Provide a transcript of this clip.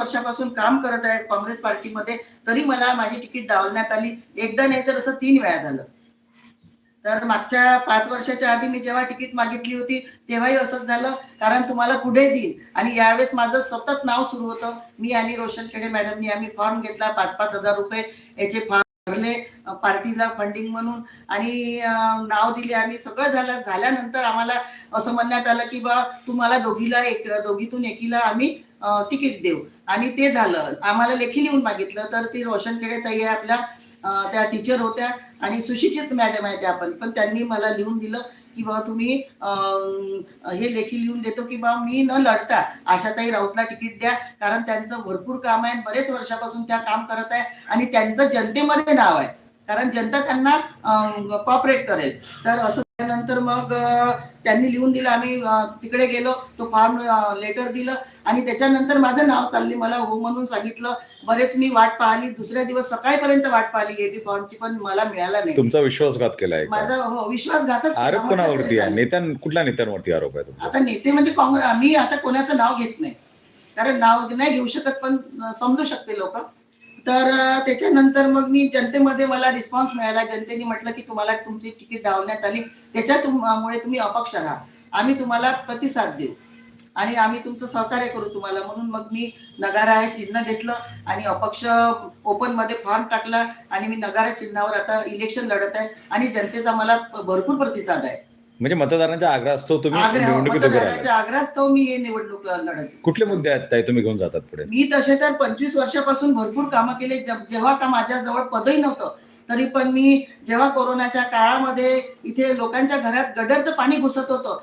वर्षापासून काम करत आहे काँग्रेस पार्टीमध्ये तरी मला माझी तिकीट डावलण्यात आली. एकदा नाही तर असं तीन वेळा झालं. तर मागच्या पाच वर्षाच्या आधी मी जेव्हा तिकीट मागितली होती तेव्हाही असंच झालं. कारण तुम्हाला पुढे देईल. आणि यावेळेस माझं सतत नाव सुरू होतं. मी आणि रोशन खेडे मॅडमनी आम्ही फॉर्म घेतला पाच पाच हजार रुपये याचे फॉर्म भरले पार्टीला फंडिंग म्हणून. आणि नाव दिले आम्ही. सगळं झालं. झाल्यानंतर आम्हाला असं म्हणण्यात आलं की बा तुम्हाला दोघीला एक दोघीतून एकीला आम्ही तिकीट देऊ. आणि ते झालं. आम्हाला लेखी लिहून मागितलं तर ती रोशन खेडे ताई आपल्या त्या टीचर होत्या. आणि सुशिक्षित मॅडम आहे त्या पण पण त्यांनी मला लिहून दिलं की बा तुम्ही हे लेखी लिहून देतो की बा मी न लढता आशाताई राऊतला तिकीट द्या. कारण त्यांचं भरपूर काम आहे बरेच वर्षापासून त्या काम करत आहे. आणि त्यांचं जनतेमध्ये नाव आहे. कारण जनता त्यांना कॉपरेट करेल. तर असं नंतर मग त्यांनी लिहून दिलं आम्ही तिकडे गेलो तो फॉर्म लेटर दिलं आणि त्याच्यानंतर माझं नाव चालली मला हो म्हणून सांगितलं बरेच मी वाट पाहिली दुसऱ्या दिवस सकाळपर्यंत वाट पाहिली एबी फॉर्मची पण मला मिळाला नाही. तुमचा विश्वासघात केलाय माझा हो विश्वासघातच. आरोप कोणावरती आहे. नेत्यां कुठल्या नेत्यांवरती आरोप आहे आता नेते म्हणजे काँग्रेस आम्ही आता कोणाचं नाव घेत नाही. कारण नाव नाही घेऊ शकत पण समजू शकते लोक. तर त्याच्यानंतर मग मी जनतेमध्ये मला रिस्पॉन्स मिळाला. जनतेने म्हटलं की तुम्हाला तुमची तिकीट डावण्यात आली. त्याच्यामुळे तुम्ही अपक्ष राहा. आम्ही तुम्हाला प्रतिसाद देऊ. आणि आम्ही तुमचं सहकार्य करू तुम्हाला. म्हणून मग मी नगारा हे चिन्ह घेतलं आणि अपक्ष ओपनमध्ये फॉर्म टाकला. आणि मी नगारा चिन्हावर आता इलेक्शन लढत आहे. आणि जनतेचा मला भरपूर प्रतिसाद आहे. म्हणजे मतदारांच्या आग्रहास्तव तुम्ही आग्रह निवडणुकीत उभे राहिला मतदाराच्या आग्रहास्तव मी हे निवडणूक लढत. कुठले मुद्दे आहेत ताई तुम्ही घेऊन जातात पुढे? मी तसे तर पंचवीस वर्षापासून भरपूर कामं केले जे- जेव्हा का माझ्या जवळ पदही नव्हतं तरी पण मी जेव्हा कोरोनाच्या काळामध्ये इथे लोकांच्या घरात गडरचं पाणी घुसत होतं